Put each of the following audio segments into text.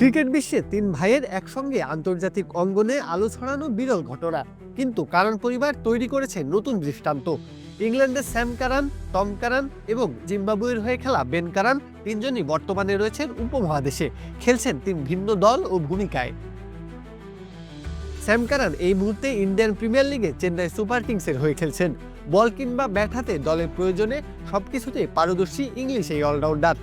Cricket বিশ্বে তিন ভাইয়ের একসঙ্গে আন্তর্জাতিক অঙ্গনে আলো ছড়ানো বিরল ঘটনা। কিন্তু কারণ পরিবার তৈরি করেছে নতুন দৃষ্টান্ত। ইংল্যান্ডের স্যাম কারান, টম কারান এবং জিম্বাবুয়ের হয়ে খেলা বেন কারান তিনজনই বর্তমানে রয়েছেন উপমহাদেশে। খেলছেন তিন ভিন্ন দল ও ভূমিকায়। স্যাম কারান এই মুহূর্তে ইন্ডিয়ান প্রিমিয়ার লিগে চেন্নাই সুপার কিংসের হয়ে খেলছেন। বল কিংবা ব্যাট হাতে দলের প্রয়োজনে সবকিছুতে পারদর্শী ইংলিশ এই অলরাউন্ডার।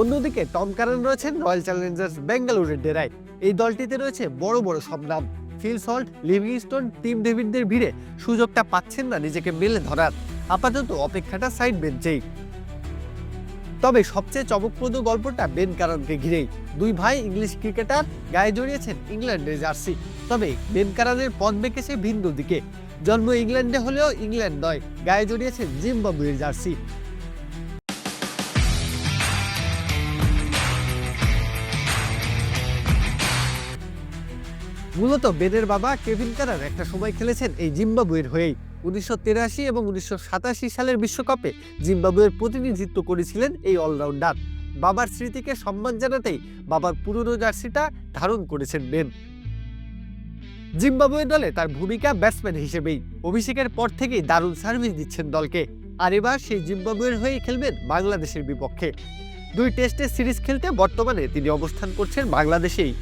অন্যদিকে টম কারান রয়েছেন রয়্যাল চ্যালেঞ্জার্স বেঙ্গালুরুর ডেরায় এই দলটিতে রয়েছে বড় বড় সব নাম। ফিল সল্ট লিভিংস্টোন টিম ডেভিডদের ভিড়ে সুযোগটা পাচ্ছেন না নিজেকে মেলে ধরার। আপাতত অপেক্ষাটা সাইড বেঞ্চেই। তবে সবচেয়ে চমকপ্রদ গল্পটা বেন কারানকে ঘিরেই। দুই ভাই ইংলিশ ক্রিকেটার গায়ে জড়িয়েছেন ইংল্যান্ডের জার্সি। তবে বেন কারানের পথ বেঁকেছে ভিন্ন দিকে। জন্ম ইংল্যান্ডে হলেও ইংল্যান্ড নয়, গায়ে জড়িয়েছেন জিম্বাবুয়ের জার্সি। মূলত বেনের বাবা কেভিন কারার একটা সময় খেলেছেন এই জিম্বাবুয়ের হয়েই। উনিশশো এবং উনিশশো সাতাশি সালের বিশ্বকাপে জিম্বাবুয়ের প্রতিনিধিত্ব করেছিলেন এই অলরাউন্ডার। বাবার স্মৃতিকে সম্মান জানাতেই বাবার পুরনো জার্সিটা ধারণ করেছেন বেন। জিম্বাবুয়ে দলে তার ভূমিকা ব্যাটসম্যান হিসেবেই। অভিষেকের পর থেকেই দারুণ সার্ভিস দিচ্ছেন দলকে। আর এবার সেই জিম্বাবুয়ের হয়েই খেলবেন বাংলাদেশের বিপক্ষে। দুই টেস্টের সিরিজ খেলতে বর্তমানে তিনি অবস্থান করছেন বাংলাদেশেই।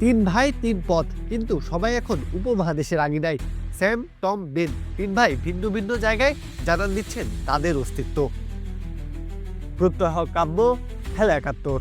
তিন ভাই, তিন পথ। কিন্তু সবাই এখন উপমহাদেশের আঙিনায়। স্যাম, টম, বেন তিন ভাই ভিন্ন ভিন্ন জায়গায় জানান দিচ্ছেন তাদের অস্তিত্ব। প্রত্যহ কাব্য, খেলা একাত্তর।